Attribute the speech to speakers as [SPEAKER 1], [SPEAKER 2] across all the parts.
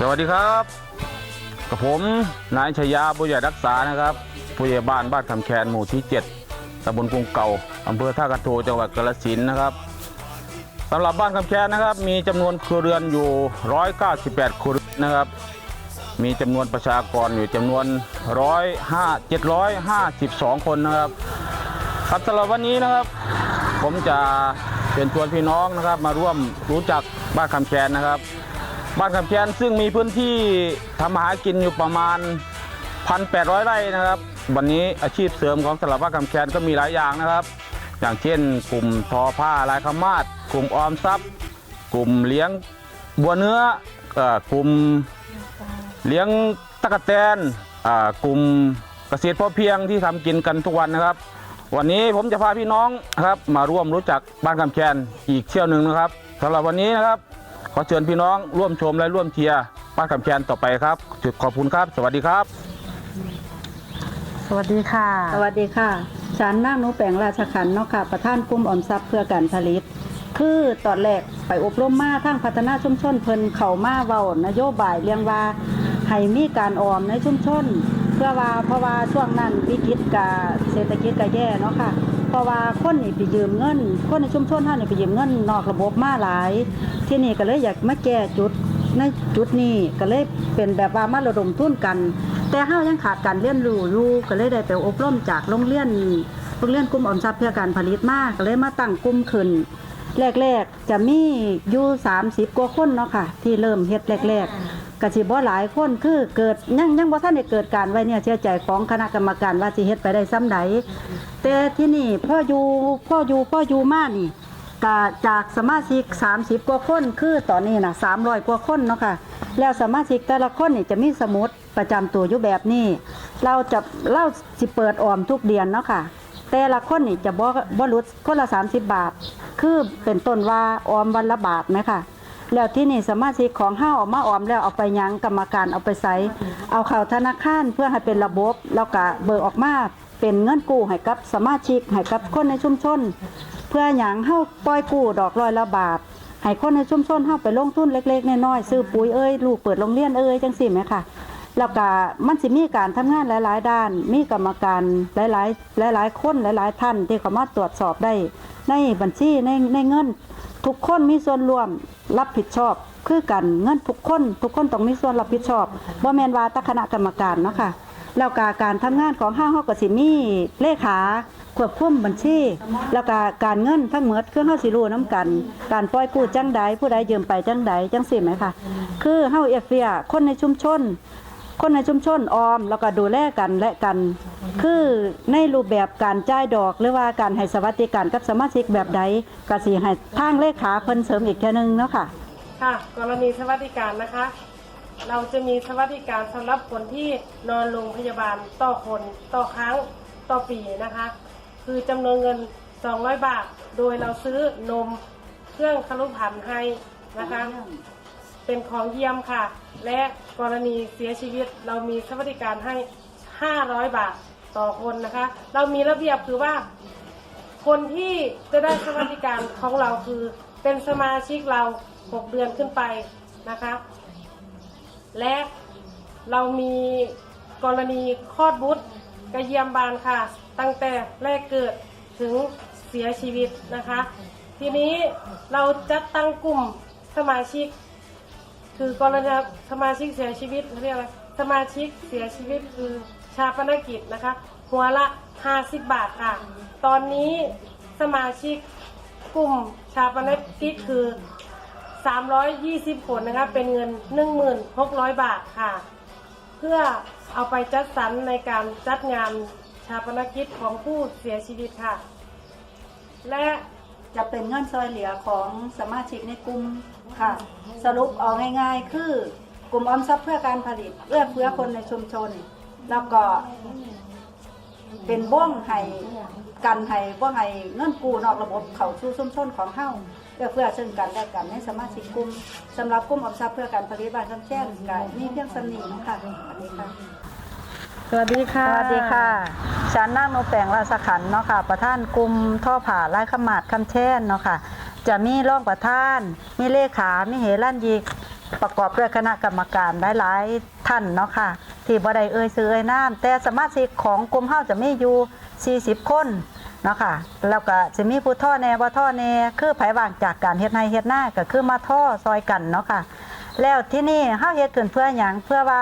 [SPEAKER 1] สวัสดีครับ กับผมนายชยาบุญใหญ่รักษานะครับผู้ใหญ่บ้านบ้านคำแคนหมู่ที่ 7ตำบลกรุงเก่าอำเภอท่ากระโทจังหวัดกาฬสินธุ์นะครับสำหรับบ้านคำแคนนะครับ มีจำนวนครัวเรือนอยู่ 198 ครัวเรือนนะครับ มีจำนวนประชากรอยู่จำนวน105 752 คนนะครับครับสำหรับวันนี้นะครับ ผมจะเชิญชวนพี่น้องนะครับ มาร่วมรู้จักบ้านคำแคนนะครับ บ้านคำแคนซึ่งมีพื้นที่ทำมาหากินอยู่ประมาณ 1,800 ไร่นะครับ วันนี้อาชีพเสริมของสำหรับบ้านคำแคนก็มีหลายอย่างนะครับ อย่างเช่น กลุ่มทอผ้าลายขมาดกลุ่มออมทรัพย์ กลุ่มเลี้ยงบัวเนื้อเอ่อกลุ่มเลี้ยงตะกแตนอ่ากลุ่มเกษตรพอเพียงที่ทำกินกันทุกวันนะครับ วันนี้ผมจะพาพี่น้องครับมาร่วมรู้จักบ้านคำแคนอีกเที่ยวหนึ่งนะครับสำหรับวันนี้นะครับ ขอเชิญพี่น้องร่วมชมและร่วมเชียร์บ้านคำแคนต่อไปครับจุดขอบคุณครับ สวัสดีครับ
[SPEAKER 2] สวัสดีค่ะ
[SPEAKER 3] สวัสดีค่ะฉันนางหนูแปลงราชขันธ์เนาะค่ะ ประธานกลุ่มออมทรัพย์เพื่อการผลิต คือตอนแรกไปอบรมมาทางพัฒนาชุมชนเพิ่นเข้ามาเว้านโยบายเรียงว่าให้มีการออมในชุมชน เพื่อว่าเพราะว่าช่วงนั้นวิกฤตกับเศรษฐกิจก็แย่เนาะค่ะเพ ราะว่าคนนี่ไปยืมเงิน คนในชุมชนท่านนี่ไปยืมเงินนอกระบบมาหลาย ที่นี่ก็เลยอยากมาแก้จุดในจุดนี้ก็เลยเป็นแบบว่ามาระดมทุนกัน แต่เฮายังขาดการเรียนรู้อยู่ก็เลยได้ไปอบรมจากโรงเรียนโรงเรียนกลุ่มออมทรัพย์เพื่อการผลิตมากก็เลยมาตั้งกลุ่มขึ้นแรกๆจะมีอยู่30กว่าคนเนาะค่ะ ที่เริ่มเฮ็ดแรกๆ กสิบ่หลายคนคือเกิดยังยังบ่ทันได้เกิดการไว้เนี่ยเชื่อใจของคณะกรรมการว่าสิเฮ็ดไปได้ซ้ำใดแต่ที่นี่พ่ออยู่พ่ออยู่พ่ออยู่มานี่ก็จากสมาชิก 30 กว่าคนคือตอนนี้นะ300 กว่าคนเนาะค่ะแล้วสมาชิกแต่ละคนนี่จะมีสมุดประจำตัวอยู่แบบนี้ เราจะเล่าสิเปิดออมทุกเดือนเนาะค่ะแต่ละคนนี่จะบ่บ่ลดคนละ 30 บาท คือเป็นต้นว่าออมวันละบาทไหมค่ะ แล้วที่นี่สมาชิกของห้าออกมาออมแล้วเอาไปยังกรรมการเอาไปใส่เอาเข้าธนาคารเพื่อให้เป็นระบบแล้วก็เบิกออกมาเป็นเงินกู้ให้กับสมาชิกให้กับคนในชุมชน เพื่อหยังเฮาปล่อยกู้ดอกร้อยละบาทให้คนในชุมชนเฮาไปลงทุนเล็กๆน้อยๆซื้อปุ๋ยเอ้ยลูกเปิดโรงเรียนเอ้ยจังซี่ไหมค่ะแล้วก็มันสิมีการทำงานหลาย ๆ ด้าน มีกรรมการหลาย ๆ หลาย ๆ คนหลาย ๆ ท่านที่เขามาตรวจสอบได้ในบัญชีในในเงิน ทุกคนมีส่วนร่วมรับผิดชอบ คือกันเงินทุกคน ทุกคนต้องมีส่วนรับผิดชอบบ่แมนว่าแตคณะกรรมการเนาะค่ะแล้วก็การทำงานของห้างเฮาก็สิมีเลขาควบคุมบัญชี แล้วก็การเงินทั้งหมดคือเฮาสิรู้นํกัน การปล่อยกู้จังใดผู้ใดยืมไปจังใดจังซี่ไหมคะคือเฮาเอเฟียคนในชุมชน คนในชุมชนออมแล้วก็ดูแลกันและกัน คือในรูปแบบการจ่ายดอก หรือว่าการให้สวัสดิการกับสมาชิกแบบใดก็สิให้ทางเลขาเพิ่นเสริมอีกแค่นึงเนาะค่ะ
[SPEAKER 2] ค่ะ กรณีสวัสดิการนะคะ เราจะมีสวัสดิการสำหรับคนที่นอนโรงพยาบาลต่อคนต่อครั้งต่อปีนะคะ คือจำนวนเงิน 200 บาท โดยเราซื้อนมเครื่องคลุพันธ์ให้นะคะ เป็นของเยี่ยมค่ะ และกรณีเสียชีวิตเรามีสวัสดิการให้ 500 บาทต่อคนนะคะ เรามีระเบียบคือว่า คนที่จะได้สวัสดิการของเราคือเป็นสมาชิกเรา 6 เดือนขึ้นไปนะคะ และเรามีกรณีคลอดบุตรกระเยียมบานค่ะ ตั้งแต่แรกเกิดถึงเสียชีวิตนะคะ ทีนี้เราจะตั้งกลุ่มสมาชิก คือกรณีสมาชิกเสียชีวิตเขาเรียกอะไรสมาชิกเสียชีวิตคือชาปนกิจนะคะ หัวละ 50 บาทค่ะ ตอนนี้สมาชิกกลุ่มชาปนกิจคือ 320 คนนะคะ เป็นเงิน 1600 บาทค่ะ เพื่อเอาไปจัดสรรในการจัดงานชาปนกิจของผู้เสียชีวิตค่ะ และ
[SPEAKER 3] จะเป็นเงินซอยเหลือของสมาชิกในกลุ่ม ค่ะ สรุปเอาง่ายๆ คือกลุ่มออมทรัพย์เพื่อการผลิตเอื้อเฟื้อคนในชุมชน แล้วก็ เป็นบ้องให้กันให้บ้องให้เงินกู้นอกระบบเข้าสู่ชุมชนของเฮาเอื้อเฟื้อซึ่งกันและกันในสมาชิกกลุ่มสำหรับกลุ่มออมทรัพย์เพื่อการผลิตบ้านคำแช่นก็มีเพียงสำนีนะคะสวัสดีค่ะ
[SPEAKER 2] สวัสดีค่ะ
[SPEAKER 3] สวัสดีค่ะฉันนางนแปลงราชขันธ์เนาะค่ะ ประธานกลุ่มท่อผ่าลายขมาดคำแช่นเนาะค่ะ จะมีรองประธาน มีเลขา มีเหรันยิก ประกอบด้วยคณะกรรมการหลายๆท่านเนาะค่ะ ที่บ่ได้เอ่ยซื้อเอ่ยน้ำแต่สมาชิกของกลุ่มเฮาจะมีอยู่ 40 คนเนาะค่ะแล้วก็จะมีผู้ท่อแน่บ่ท่อแน่คือไผว่างจากการเฮ็ดนาเฮ็ดหน้าก็คือมาท่อซอยกันเนาะค่ะ แล้วที่นี่เฮาเฮ็ดขึ้นเพื่อหยังเพื่อว่า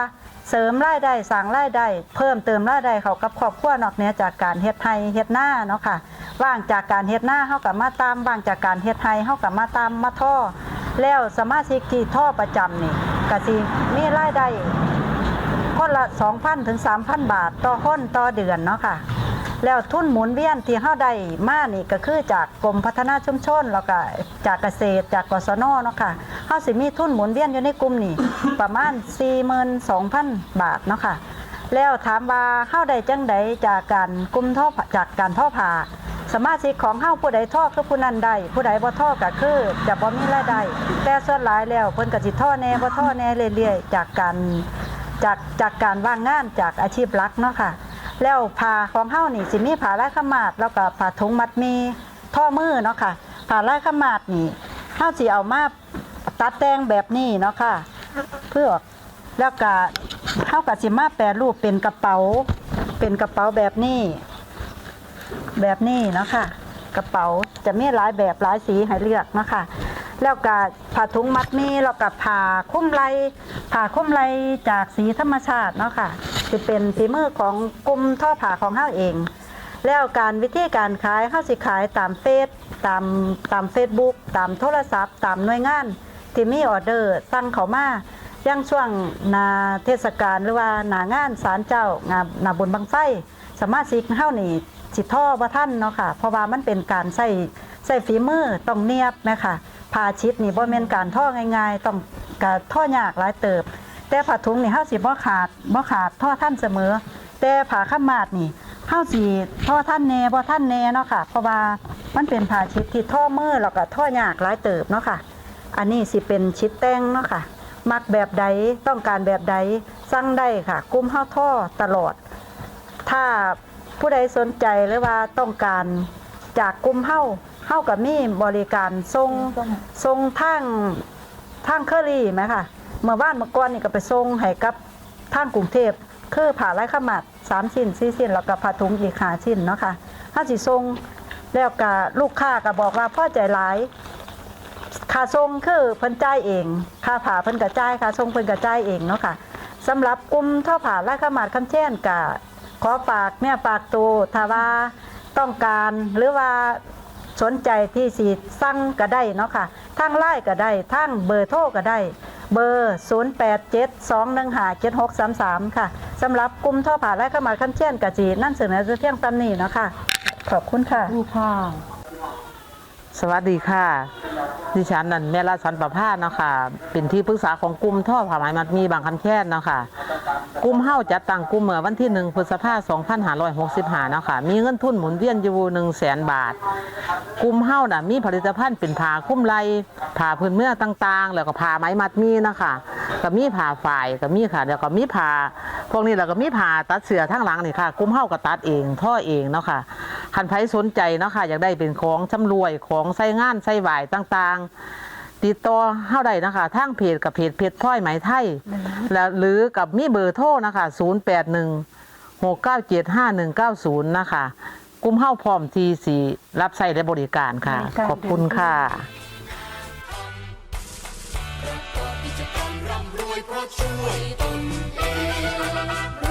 [SPEAKER 3] เสริมรายได้สร้างรายได้เพิ่มเติมรายได้เขากับครอบครัวนอกเหนือจากการเฮ็ดไร่เฮ็ดหน้าเนาะค่ะ ว่างจากการเฮ็ดหน้าเฮาก็มาตามว่างจากการเฮ็ดไร่เฮาก็มาตามมาท่อ แล้วสมาชิกที่ท่อประจำนี่ก็สิมีรายได้คนละ 2,000 ถึง 3,000 บาท ต่อคนต่อเดือนเนาะค่ะ แล้วทุนหมุนเวียนที่เฮาได้มานี่ก็คือจากกรมพัฒนาชุมชนแล้วก็จากเกษตรจากกศนเนาะค่ะเฮาสิมีทุนหมุนเวียนอยู่ในกลุ่มนี่ประมาณ 42,000 บาทเนาะค่ะ แล้วถามว่าเฮาได้จังใดจากการกลุ่มท่อจากการท่อผ้า สมาชิกของเฮาผู้ใดท่อคือผู้นั้นได้ผู้ใดบ่ท่อก็คือจะบ่มีรายได้แต่ส่วนหลายแล้วเพิ่นก็สิท่อแน่บ่ท่อแน่เรื่อยๆ จากการจากจากการว่างงานจากอาชีพหลักเนาะค่ะ แล้วผ้าของเฮานี่สิมีผ้าลายขมาดแล้วก็ผ้าถุงมัดมีท่อมือเนาะค่ะผ้าลายขมาดนี่เฮาสิเอามาตัดแต่งแบบนี้เนาะค่ะ เพื่อแล้วก็เฮาก็สิมาแปรรูปเป็นกระเป๋า เป็นกระเป๋าแบบนี้ แบบนี้เนาะค่ะ กระเป๋าจะมีหลายแบบหลายสีให้เลือกเนาะค่ะ แล้วก็ผ้าถุงมัดมีแล้วก็ผ้าคุ้มไหลผ้าคุ้มไหลจากสีธรรมชาติเนาะค่ะจะเป็นฝีมือของกลุ่มท่อผ้าของเฮาเอง แล้วการวิธีการขายเฮาสิขายตามเฟซตามตามเฟซบุ๊กตามโทรศัพท์ ตามหน่วยงานที่มีออเดอร์สั่งเขามาย่างช่วงนาเทศกาลหรือว่าหนางานศาลเจ้างานหนาบุญบังไฟสามารถสิเฮานี่ สิท่อบ่ท่านเนาะค่ะ เพราะว่ามันเป็นการใส่ใส่ฝีมือต้องเนียบแม่ค่ะผ้าชิดนี่บ่แม่นการท่อง่ายๆ ต้องกะท่อยากหลายเติบ แต่ผ้าถุงนี่เฮาสิบ่ขาดบ่ขาดท่อท่านเสมอ แต่ผ้าขาวมาดนี่เฮาสิท่อท่านแน่บ่ท่านแน่เนาะค่ะ เพราะว่ามันเป็นผ้าชิดที่ท่อมือแล้วก็ท่อยากหลายเติบเนาะค่ะ อันนี้สิเป็นชิดแต่งเนาะค่ะ มักแบบใดต้องการแบบใดสั่งได้ค่ะ กุ้มเฮาท่อตลอด ถ้า ผู้ใดสนใจหรือว่าต้องการจากกลุ่มเฮาเฮากับมีบริการส่งส่งทางทางเคอรี่ไหมค่ะ เมื่อวานเมื่อก่อนนี่ก็ไปส่งให้กับทางกรุงเทพคือผ่าไร้ขมัดสามชิ้นสี่ชิ้นแล้วก็ผ้าถุงอีกหาชิ้นเนาะค่ะถ้าสิส่งแล้วก็ลูกค้าก็บอกว่าพ่อใจหลายค่าส่งคือเพิ่นจ่ายเองค่าผ่าเพิ่นก็จ่ายค่าส่งเพิ่นก็จ่ายเองเนาะค่ะสำหรับกลุ่มท่อผ่าและขมาดคำเช่นกะ ขอฝากเนี่ยฝากตัวถ้าว่าต้องการหรือว่าสนใจที่สิสั่งก็ได้เนาะค่ะทางไลน์ก็ได้ทางเบอร์โทรก็ได้ เบอร์ 0872157633 ค่ะสำหรับกลุ่มท่อผ่าและขมาดคำเช่นกะจีนั่นเสนอเพียงตำนี้เนาะค่ะขอบคุณค่ะ
[SPEAKER 4] สวัสดีค่ะ ดิฉันนันแม่ราชันประภาสเนาะค่ะ เป็นที่ปรึกษาของกลุ่มท่อผ้าไหมมัดมีบางคันแค่นเนาะค่ะ กลุ่มเฮ้าจัดตั้งกลุ่มเมื่อวันที่หนึ่งพฤษภาคม2565เนาะค่ะมีเงินทุนหมุนเวียนอยู่1 0 0 0 0แสนบาท กลุ่มเฮ้าน่ะมีผลิตภัณฑ์เป็นผ้าคุ้มไหลผ้าพื้นเมืองต่างๆ แล้วก็ผ้าไหมมัดมีนะคะก็มีผ้าฝ่ายก็มีค่ะแล้วก็มีผ้าพวกนี้แล้วก็มีผ้าตัดเสื้อทั้งหลังนี่ค่ะกลุ่มเฮ้าก็ตัดเองท่อเองเนาะค่ะคันไผสนใจเนาะค่ะอยากได้เป็นของชำรวยของใส่งานใส่ไหวายต่างๆ ติดต่อเฮาได้นะคะทางเพจกับเพจเพจพลอยไหมไทยแล้วหรือกับมีเบอร์โทรนะคะ081 697 5190 นะคะกลุ่มเฮาพร้อมที่สีรับใช้และบริการค่ะ ขอบคุณค่ะ
[SPEAKER 5] กิจกรรมร่ำรวยเพราะช่วยตนเอง